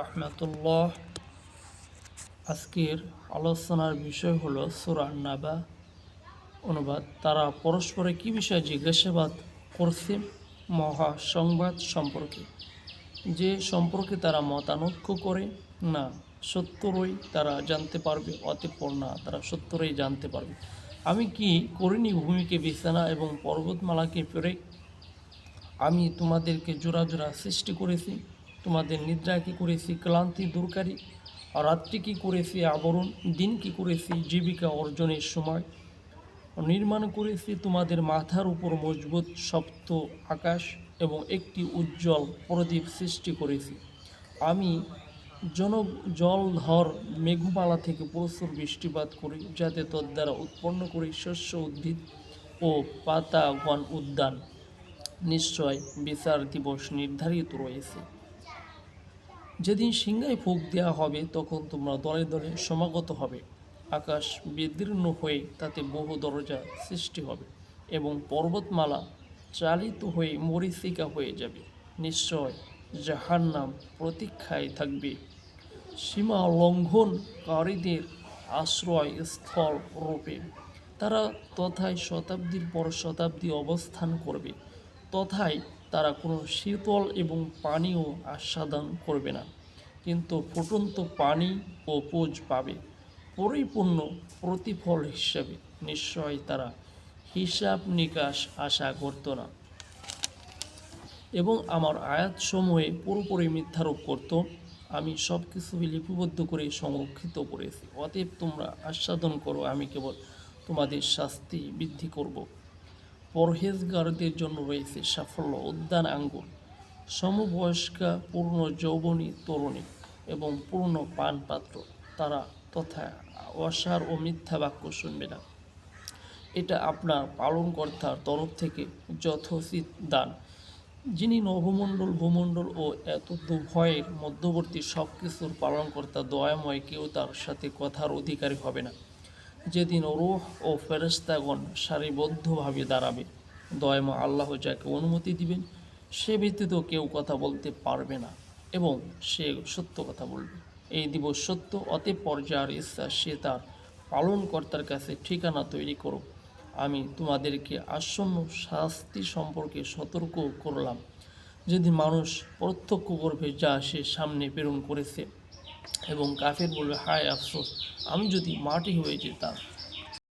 রহমতুল্লাহ। আজকের আলোচনার বিষয় হলো সুরান নাবা অনুবাদ, তারা পরস্পরে কি বিষয়ে জিজ্ঞাসাবাদ করছে মহা সংবাদ সম্পর্কে? যে সম্পর্কে তারা মতানৈক্য করে, না, সত্যরই তারা জানতে পারবে, অতঃপর না, তারা সত্যরই জানতে পারবে। আমি কি করিনি ভূমিকে বিছানা এবং পর্বতমালাকে পেরে আমি তোমাদেরকে জোড়া জোড়া সৃষ্টি করেছি তোমাদের নিদ্রা কি করেছি, ক্লান্তি দূরকারী রাত্রি কি করেছি, আবরণ, দিন কি করেছি, জীবিকা অর্জনের সময় নির্মাণ করেছি, তোমাদের মাথার উপর মজবুত সপ্ত আকাশ এবং একটি উজ্জ্বল প্রদীপ সৃষ্টি করেছি। আমি জন জলধর মেঘমালা থেকে প্রচুর বৃষ্টিপাত করি, যাতে তোর দ্বারা উৎপন্ন করি শস্য উদ্ভিদ ও পাতাগণ উদ্যান। নিশ্চয় বিচার দিবস নির্ধারিত রয়েছে। যেদিন সিংহায় ফুক দেওয়া হবে, তখন তোমরা দলে দলে সমাগত হবে। আকাশ বিদীর্ণ হয়ে তাতে বহু দরজা সৃষ্টি হবে এবং পর্বতমালা চালিত হয়ে মরিচিকা হয়ে যাবে। নিশ্চয় যাহার নাম প্রতীক্ষায় থাকবে। সীমা লঙ্ঘনকারীদের আশ্রয় স্থল রূপে তারা তথায় শতাব্দীর পর শতাব্দী অবস্থান করবে। তথায় তারা কোনো শীতল এবং পানীয় আস্বাদন করবে না, কিন্তু ফুটন্ত পানি ও পোজ পাবে। পরিপূর্ণ প্রতিফল হিসাবে নিশ্চয় তারা হিসাব নিকাশ আশা করত না। এবং আমার আয়াতসমূহে পুরোপুরি মিথ্যারোপ করত। আমি সব কিছু লিপিবদ্ধ করে সংরক্ষিত করেছি। অতএব তোমরা আস্বাদন করো, আমি কেবল তোমাদের শাস্তি বৃদ্ধি করব। পরহেজগারদের জন্য রয়েছে সাফল্য, উদ্যান আঙ্গুর সমবয়স্কা, পূর্ণ যৌবনী তরুণী এবং পূর্ণ পানপাত্র। তারা তথা অসার ও মিথ্যা বাক্য শুনবে না। এটা আপনার পালনকর্তার তরফ থেকে যথোচিত দান। যিনি নভমণ্ডল ভূমণ্ডল ও এত দুভয়ের মধ্যবর্তী সব কিছুর পালনকর্তা, দয়াময় কেউ তার সাথে কথার অধিকারী হবে না। যেদিন রুহ ও ফেরেস্তাগণ সারিবদ্ধভাবে দাঁড়াবে, দয়াময় আল্লাহ যাকে অনুমতি দিবেন, সে ব্যতীত কেউ কথা বলতে পারবে না এবং সে সত্য কথা বলবে। এই দিবস সত্য অতঃপর পর্যায়ের ইচ্ছা সে তার পালনকর্তার কাছে ঠিকানা তৈরি করুক। আমি তোমাদেরকে আসন্ন শাস্তি সম্পর্কে সতর্ক করলাম। যদি মানুষ প্রত্যক্ষ করবে যা সে সামনে প্রেরণ করেছে এবং কাফের বলবে হায় আফসোস আমি যদি মাটি হয়ে যেতাম